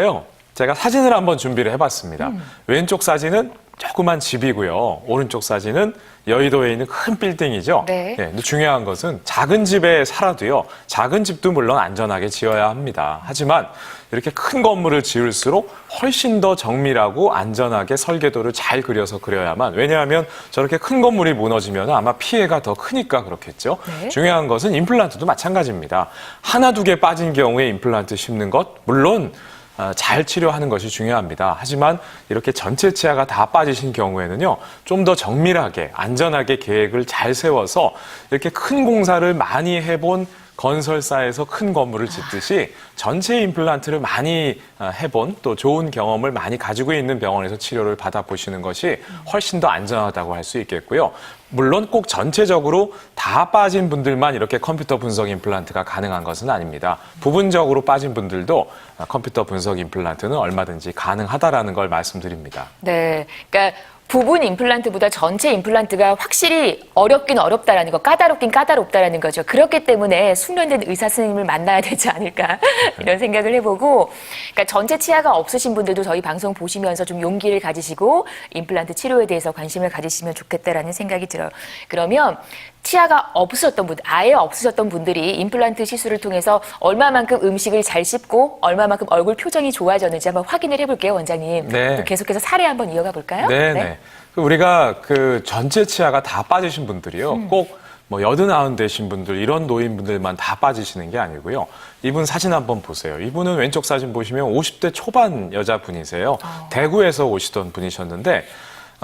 요 제가 사진을 한번 준비를 해봤습니다. 왼쪽 사진은 조그만 집이고요. 오른쪽 사진은 여의도에 있는 큰 빌딩이죠. 네. 근데 중요한 것은 작은 집에 살아도요. 작은 집도 물론 안전하게 지어야 합니다. 하지만 이렇게 큰 건물을 지을수록 훨씬 더 정밀하고 안전하게 설계도를 잘 그려서 그려야만 왜냐하면 저렇게 큰 건물이 무너지면 아마 피해가 더 크니까 그렇겠죠. 네. 중요한 것은 임플란트도 마찬가지입니다. 하나 두 개 빠진 경우에 임플란트 심는 것 물론 아, 잘 치료하는 것이 중요합니다. 하지만 이렇게 전체 치아가 다 빠지신 경우에는요, 좀 더 정밀하게, 안전하게 계획을 잘 세워서 이렇게 큰 공사를 많이 해본 건설사에서 큰 건물을 짓듯이 전체 임플란트를 많이 아, 해본 또 좋은 경험을 많이 가지고 있는 병원에서 치료를 받아보시는 것이 훨씬 더 안전하다고 할 수 있겠고요. 물론 꼭 전체적으로 다 빠진 분들만 이렇게 컴퓨터 분석 임플란트가 가능한 것은 아닙니다. 부분적으로 빠진 분들도 아, 컴퓨터 분석 임플란트는 얼마든지 가능하다라는 걸 말씀드립니다. 네. 그러니까 부분 임플란트보다 전체 임플란트가 확실히 어렵긴 어렵다라는 거, 까다롭긴 까다롭다라는 거죠. 그렇기 때문에 숙련된 의사 선생님을 만나야 되지 않을까 이런 생각을 해보고, 그러니까 전체 치아가 없으신 분들도 저희 방송 보시면서 좀 용기를 가지시고 임플란트 치료에 대해서 관심을 가지시면 좋겠다라는 생각이 들어요. 그러면 치아가 없으셨던 분, 아예 없으셨던 분들이 임플란트 시술을 통해서 얼마만큼 음식을 잘 씹고 얼마만큼 얼굴 표정이 좋아졌는지 한번 확인을 해볼게요, 원장님. 네. 또 계속해서 사례 한번 이어가 볼까요? 네네. 그 우리가 그 전체 치아가 다 빠지신 분들이요. 꼭뭐 여든 아흔 되신 분들 이런 노인분들만 다 빠지시는 게 아니고요. 이분 사진 한번 보세요. 이분은 왼쪽 사진 보시면 50대 초반 여자분이세요. 대구에서 오시던 분이셨는데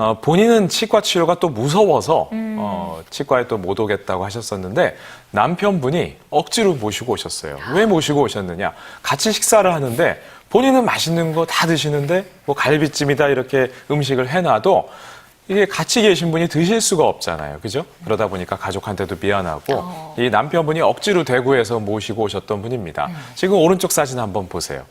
어, 본인은 치과 치료가 또 무서워서 어, 치과에 또 못 오겠다고 하셨었는데 남편분이 억지로 모시고 오셨어요. 왜 모시고 오셨느냐? 같이 식사를 하는데 본인은 맛있는 거 다 드시는데 뭐 갈비찜이다 이렇게 음식을 해놔도 이게 같이 계신 분이 드실 수가 없잖아요. 그죠? 그러다 보니까 가족한테도 미안하고 어. 이 남편분이 억지로 대구에서 모시고 오셨던 분입니다. 지금 오른쪽 사진 한번 보세요.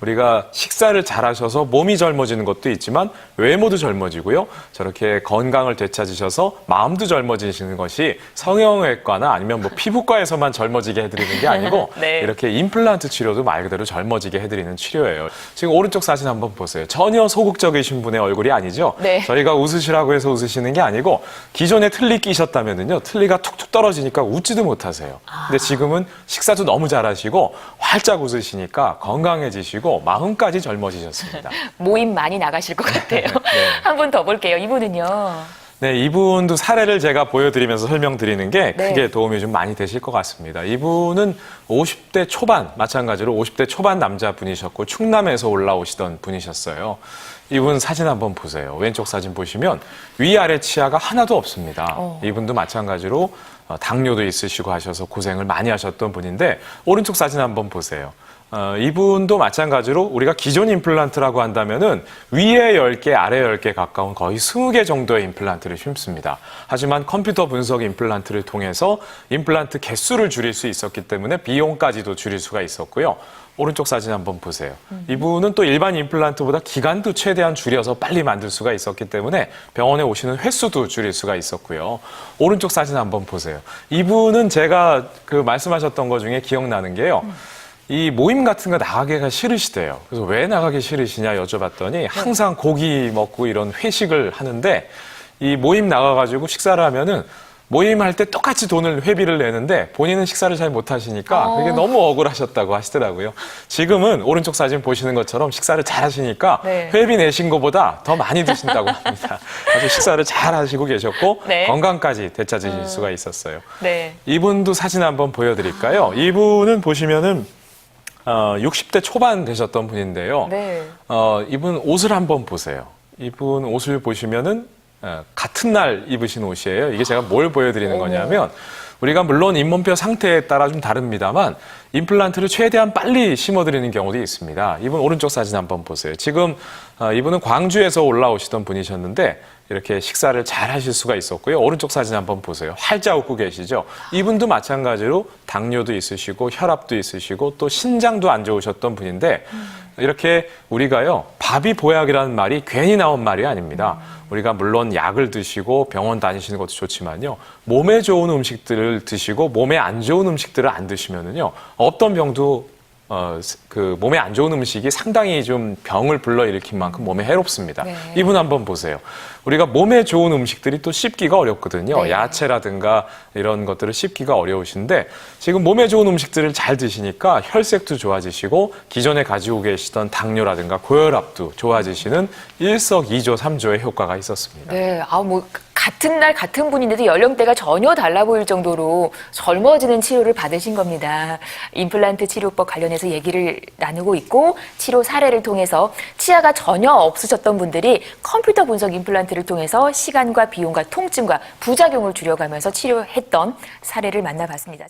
우리가 식사를 잘하셔서 몸이 젊어지는 것도 있지만 외모도 젊어지고요. 저렇게 건강을 되찾으셔서 마음도 젊어지시는 것이 성형외과나 아니면 뭐 피부과에서만 젊어지게 해드리는 게 아니고 네. 이렇게 임플란트 치료도 말 그대로 젊어지게 해드리는 치료예요. 지금 오른쪽 사진 한번 보세요. 전혀 소극적이신 분의 얼굴이 아니죠. 네. 저희가 웃으시라고 해서 웃으시는 게 아니고 기존에 틀니 끼셨다면은요 틀니가 툭툭 떨어지니까 웃지도 못하세요. 근데 지금은 식사도 너무 잘하시고 활짝 웃으시니까 건강해지시고 마음까지 젊어지셨습니다. 모임 많이 나가실 것 같아요. 네. 한 분 더 볼게요. 이분은요. 네, 이분도 사례를 제가 보여드리면서 설명드리는 게 네. 크게 도움이 좀 많이 되실 것 같습니다. 이분은 50대 초반, 마찬가지로 50대 초반 남자분이셨고 충남에서 올라오시던 분이셨어요. 이분 사진 한번 보세요. 왼쪽 사진 보시면 위아래 치아가 하나도 없습니다. 어. 이분도 마찬가지로 어, 당뇨도 있으시고 하셔서 고생을 많이 하셨던 분인데 오른쪽 사진 한번 보세요. 어, 이분도 마찬가지로 우리가 기존 임플란트라고 한다면은 위에 10개, 아래 10개 가까운 거의 20개 정도의 임플란트를 심습니다. 하지만 컴퓨터 분석 임플란트를 통해서 임플란트 개수를 줄일 수 있었기 때문에 비용까지도 줄일 수가 있었고요. 오른쪽 사진 한번 보세요. 이분은 또 일반 임플란트보다 기간도 최대한 줄여서 빨리 만들 수가 있었기 때문에 병원에 오시는 횟수도 줄일 수가 있었고요. 오른쪽 사진 한번 보세요. 이분은 제가 그 말씀하셨던 것 중에 기억나는 게요. 이 모임 같은 거 나가기가 싫으시대요. 그래서 왜 나가기 싫으시냐 여쭤봤더니 항상 고기 먹고 이런 회식을 하는데 이 모임 나가가지고 식사를 하면은 모임할 때 똑같이 돈을 회비를 내는데 본인은 식사를 잘 못하시니까 어. 그게 너무 억울하셨다고 하시더라고요. 지금은 오른쪽 사진 보시는 것처럼 식사를 잘 하시니까 네. 회비 내신 것보다 더 많이 드신다고 합니다. 아주 식사를 잘 하시고 계셨고 네. 건강까지 되찾으실 수가 있었어요. 네. 이분도 사진 한번 보여드릴까요? 이분은 보시면은 어, 60대 초반 되셨던 분인데요. 네. 어, 이분 옷을 한번 보세요. 이분 옷을 보시면은 어, 같은 날 입으신 옷이에요. 이게 제가 뭘 보여드리는 거냐면 우리가 물론 잇몸뼈 상태에 따라 좀 다릅니다만 임플란트를 최대한 빨리 심어드리는 경우도 있습니다. 이분 오른쪽 사진 한번 보세요. 지금 어, 이분은 광주에서 올라오시던 분이셨는데 이렇게 식사를 잘 하실 수가 있었고요. 오른쪽 사진 한번 보세요. 활짝 웃고 계시죠? 이분도 마찬가지로 당뇨도 있으시고 혈압도 있으시고 또 신장도 안 좋으셨던 분인데 이렇게 우리가요 밥이 보약이라는 말이 괜히 나온 말이 아닙니다. 우리가 물론 약을 드시고 병원 다니시는 것도 좋지만요 몸에 좋은 음식들을 드시고 몸에 안 좋은 음식들을 안 드시면은요 어떤 병도 어, 스- 그 몸에 안 좋은 음식이 상당히 좀 병을 불러일으킨 만큼 몸에 해롭습니다. 네. 이분 한번 보세요. 우리가 몸에 좋은 음식들이 또 씹기가 어렵거든요. 네. 야채라든가 이런 것들을 씹기가 어려우신데 지금 몸에 좋은 음식들을 잘 드시니까 혈색도 좋아지시고 기존에 가지고 계시던 당뇨라든가 고혈압도 좋아지시는 일석이조 삼조의 효과가 있었습니다. 네, 아, 뭐, 같은 날 같은 분인데도 연령대가 전혀 달라 보일 정도로 젊어지는 치료를 받으신 겁니다. 임플란트 치료법 관련해서 얘기를 나누고 있고, 치료 사례를 통해서 치아가 전혀 없으셨던 분들이 컴퓨터 분석 임플란트를 통해서 시간과 비용과 통증과 부작용을 줄여가면서 치료했던 사례를 만나봤습니다.